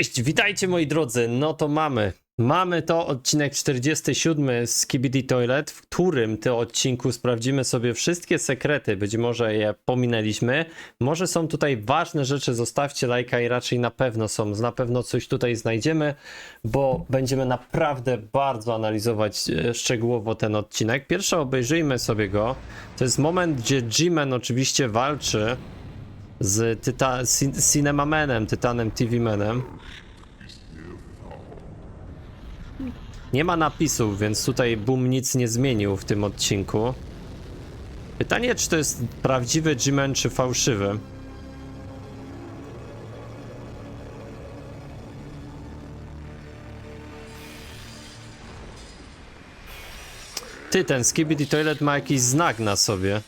Cześć, witajcie moi drodzy. No to mamy. Mamy to odcinek 47 z KBD Toilet, w którym to odcinku sprawdzimy sobie wszystkie sekrety. Być może je pominęliśmy. Może są tutaj ważne rzeczy, zostawcie lajka i raczej na pewno są. Na pewno coś tutaj znajdziemy, bo będziemy naprawdę bardzo analizować e, szczegółowo ten odcinek. Pierwsze obejrzyjmy sobie go. To jest moment, gdzie G-Man oczywiście walczy z tyta- Cin- Cinemamanem, Tytanem TV-manem. Nie ma napisów, więc tutaj Boom nic nie zmienił w tym odcinku. Pytanie, czy to jest prawdziwy G-Man, czy fałszywy? Ty, ten Skibidi Toilet ma jakiś znak na sobie.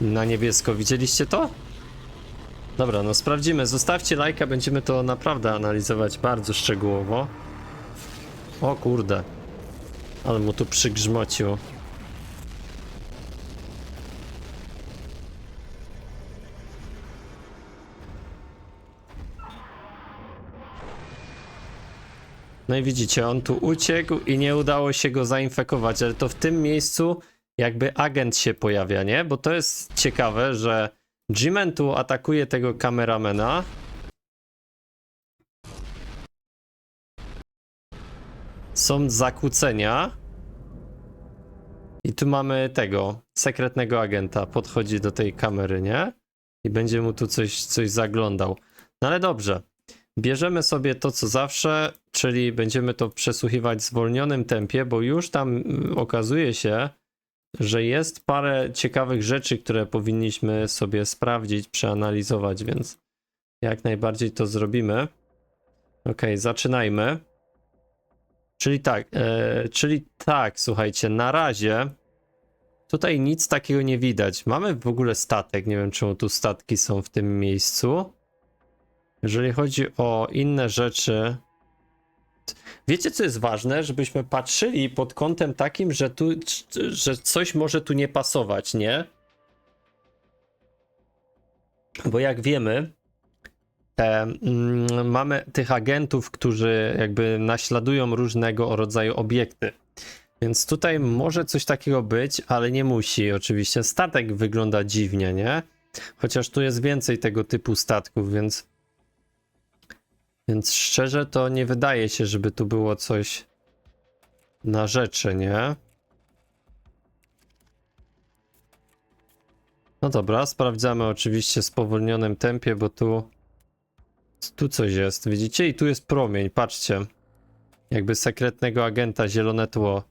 Na niebiesko, widzieliście to? Dobra, no sprawdzimy. Zostawcie lajka, będziemy to naprawdę analizować bardzo szczegółowo. O kurde. Ale mu tu przygrzmocił. No i widzicie, on tu uciekł i nie udało się go zainfekować, ale to w tym miejscu jakby agent się pojawia, nie? Bo to jest ciekawe, że G-Man tu atakuje tego kameramena. Są zakłócenia. I tu mamy tego, sekretnego agenta, podchodzi do tej kamery, nie? I będzie mu tu coś, coś zaglądał. No ale dobrze. Bierzemy sobie to, co zawsze, czyli będziemy to przesłuchiwać w zwolnionym tempie, bo już tam mm, okazuje się, że jest parę ciekawych rzeczy, które powinniśmy sobie sprawdzić, przeanalizować, więc jak najbardziej to zrobimy. Ok, zaczynajmy. Czyli tak, e, czyli tak, słuchajcie, na razie tutaj nic takiego nie widać. Mamy w ogóle statek, nie wiem czemu tu statki są w tym miejscu. Jeżeli chodzi o inne rzeczy, Wiecie, co jest ważne? Żebyśmy patrzyli pod kątem takim, że tu, że coś może tu nie pasować, nie? Bo jak wiemy, te, mm, mamy tych agentów, którzy jakby naśladują różnego rodzaju obiekty. Więc tutaj może coś takiego być, ale nie musi. Oczywiście statek wygląda dziwnie, nie? Chociaż tu jest więcej tego typu statków, więc więc szczerze to nie wydaje się, żeby tu było coś na rzeczy, nie? No dobra, sprawdzamy oczywiście w spowolnionym tempie, bo tu tu coś jest, widzicie? I tu jest promień, patrzcie. Jakby sekretnego agenta, zielone tło.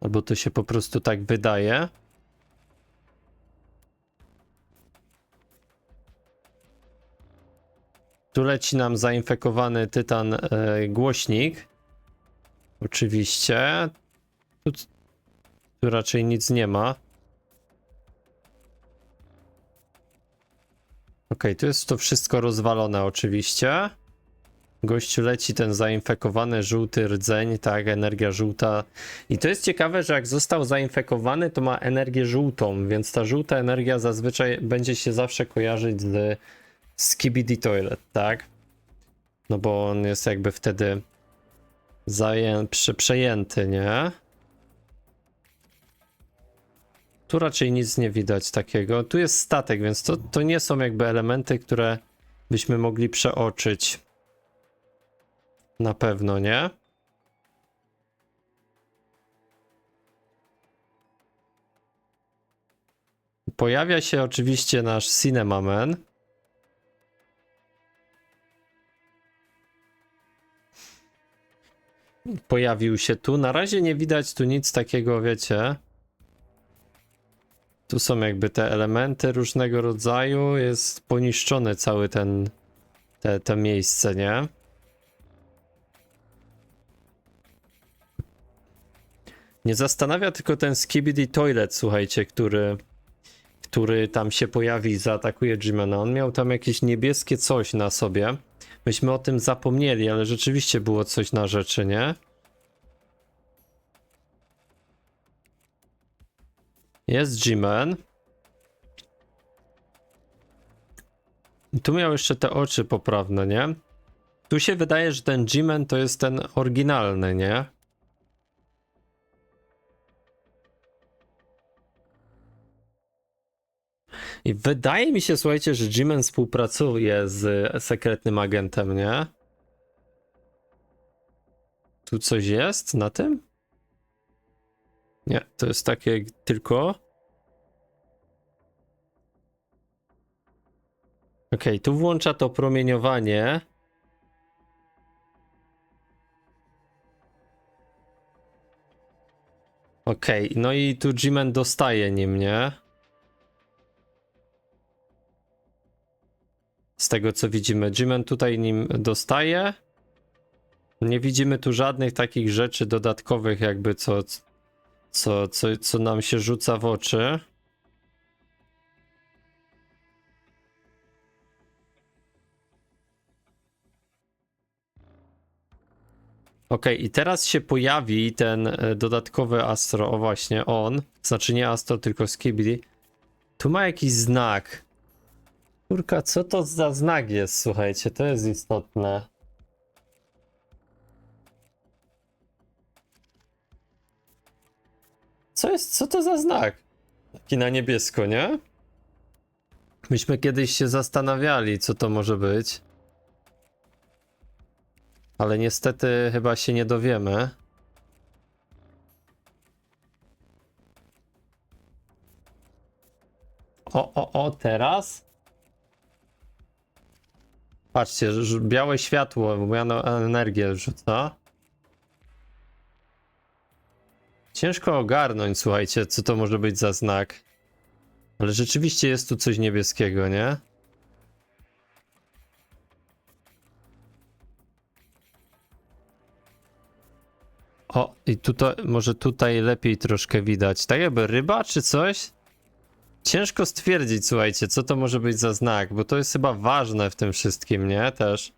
Albo to się po prostu tak wydaje. Tu leci nam zainfekowany tytan e, głośnik. Oczywiście. Tu, tu raczej nic nie ma. Ok, tu jest to wszystko rozwalone oczywiście. Gościu leci ten zainfekowany żółty rdzeń, tak, energia żółta. I to jest ciekawe, że jak został zainfekowany, to ma energię żółtą, więc ta żółta energia zazwyczaj będzie się zawsze kojarzyć z Skibidi Toilet, tak? No bo on jest jakby wtedy zaję... prze... przejęty, nie? Tu raczej nic nie widać takiego. Tu jest statek, więc to, to nie są jakby elementy, które byśmy mogli przeoczyć. Na pewno, nie? Pojawia się oczywiście nasz Cinemaman. Pojawił się tu. Na razie nie widać tu nic takiego, wiecie. Tu są jakby te elementy różnego rodzaju. Jest poniszczony cały ten te, te miejsce, nie? Nie zastanawia tylko ten Skibidi Toilet, słuchajcie, który, który tam się pojawi i zaatakuje Jimena. On miał tam jakieś niebieskie coś na sobie. Myśmy o tym zapomnieli, ale rzeczywiście było coś na rzeczy, nie? Jest G-Man. Tu miał jeszcze te oczy poprawne, nie? Tu się wydaje, że ten G-Man to jest ten oryginalny, nie? I wydaje mi się, słuchajcie, że G-Man współpracuje z sekretnym agentem, nie? Tu coś jest na tym? Nie, to jest takie tylko. Okej, tu włącza to promieniowanie. Okej, no i tu G-Man dostaje nim, nie? Z tego co widzimy, G-Man tutaj nim dostaje. Nie widzimy tu żadnych takich rzeczy dodatkowych, jakby co, co, co, co nam się rzuca w oczy. Okej, i teraz się pojawi ten e, dodatkowy Astro, o właśnie, on, znaczy nie Astro, tylko Skibidi. Tu ma jakiś znak. Kurka, co to za znak jest, słuchajcie, to jest istotne. Co jest, co to za znak? Taki na niebiesko, nie? Myśmy kiedyś się zastanawiali, co to może być. Ale niestety chyba się nie dowiemy. O, o, o, teraz? Patrzcie, białe światło, miano energię rzuca. Ciężko ogarnąć, słuchajcie, co to może być za znak. Ale rzeczywiście jest tu coś niebieskiego, nie? O, i tutaj, może tutaj lepiej troszkę widać. Tak jakby ryba czy coś? Ciężko stwierdzić, słuchajcie, co to może być za znak, bo to jest chyba ważne w tym wszystkim, nie? Też.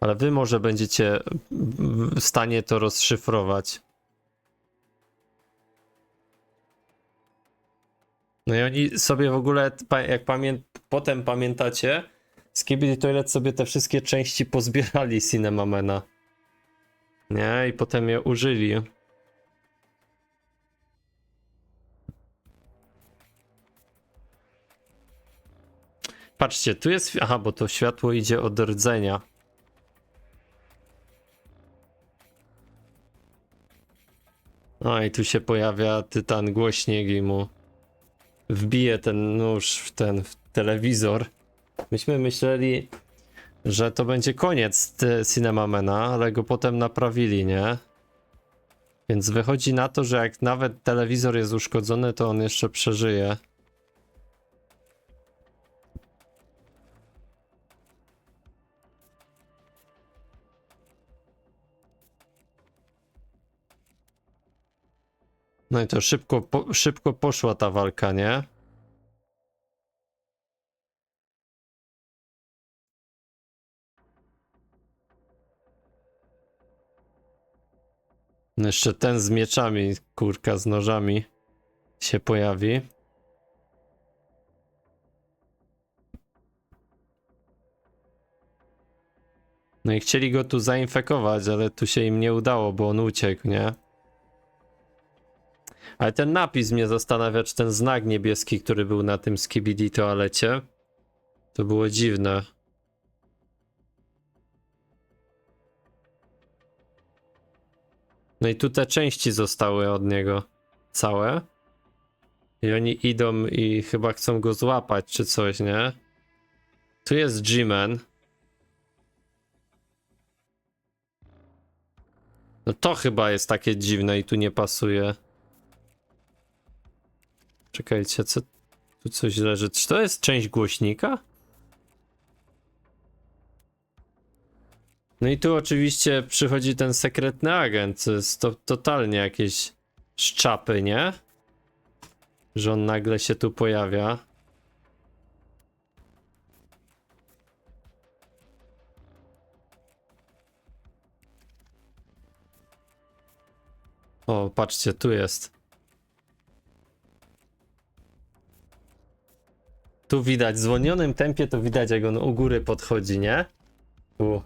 Ale wy może będziecie w stanie to rozszyfrować. No i oni sobie w ogóle, jak pamię potem pamiętacie, Skibidi Toilet sobie te wszystkie części pozbierali Cinemamena. Nie, i potem je użyli. Patrzcie, tu jest. Aha, bo to światło idzie od rdzenia. No i tu się pojawia tytan głośnik i mu wbije ten nóż w ten w telewizor. Myśmy myśleli, że to będzie koniec Cinemamena, ale go potem naprawili, nie? Więc wychodzi na to, że jak nawet telewizor jest uszkodzony, to on jeszcze przeżyje. No i to szybko, po, szybko poszła ta walka, nie? No Jeszcze ten z mieczami, kurka z nożami się pojawi. No i chcieli go tu zainfekować, ale tu się im nie udało, bo on uciekł, nie? Ale ten napis mnie zastanawia, czy ten znak niebieski, który był na tym skibidi toalecie, to było dziwne. No i tu te części zostały od niego całe. I oni idą i chyba chcą go złapać czy coś, nie? Tu jest G-Man. No to chyba jest takie dziwne i tu nie pasuje. Czekajcie, co tu coś leży? Czy to jest część głośnika? No i tu oczywiście przychodzi ten sekretny agent. To jest to totalnie jakieś szczapy, nie? Że on nagle się tu pojawia. O, patrzcie, tu jest. Tu widać, w zwolnionym tempie to widać, jak on u góry podchodzi, nie? Tu.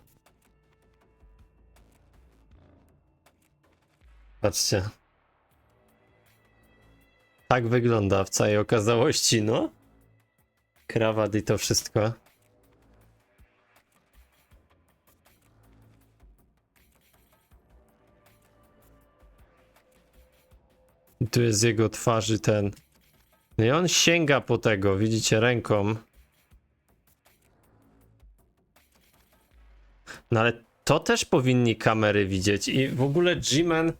Patrzcie. Tak wygląda w całej okazałości, no. Krawat i to wszystko. Tu jest jego twarzy ten. No i on sięga po tego, widzicie, ręką. No ale to też powinni kamery widzieć. I w ogóle G-Man.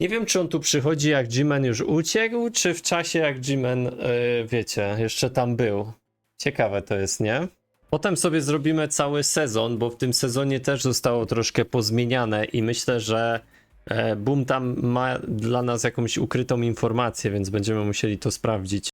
Nie wiem, czy on tu przychodzi, jak G-Man już uciekł, czy w czasie, jak G-Man, yy, wiecie, jeszcze tam był. Ciekawe to jest, nie? Potem sobie zrobimy cały sezon, bo w tym sezonie też zostało troszkę pozmieniane i myślę, że Boom tam ma dla nas jakąś ukrytą informację, więc będziemy musieli to sprawdzić.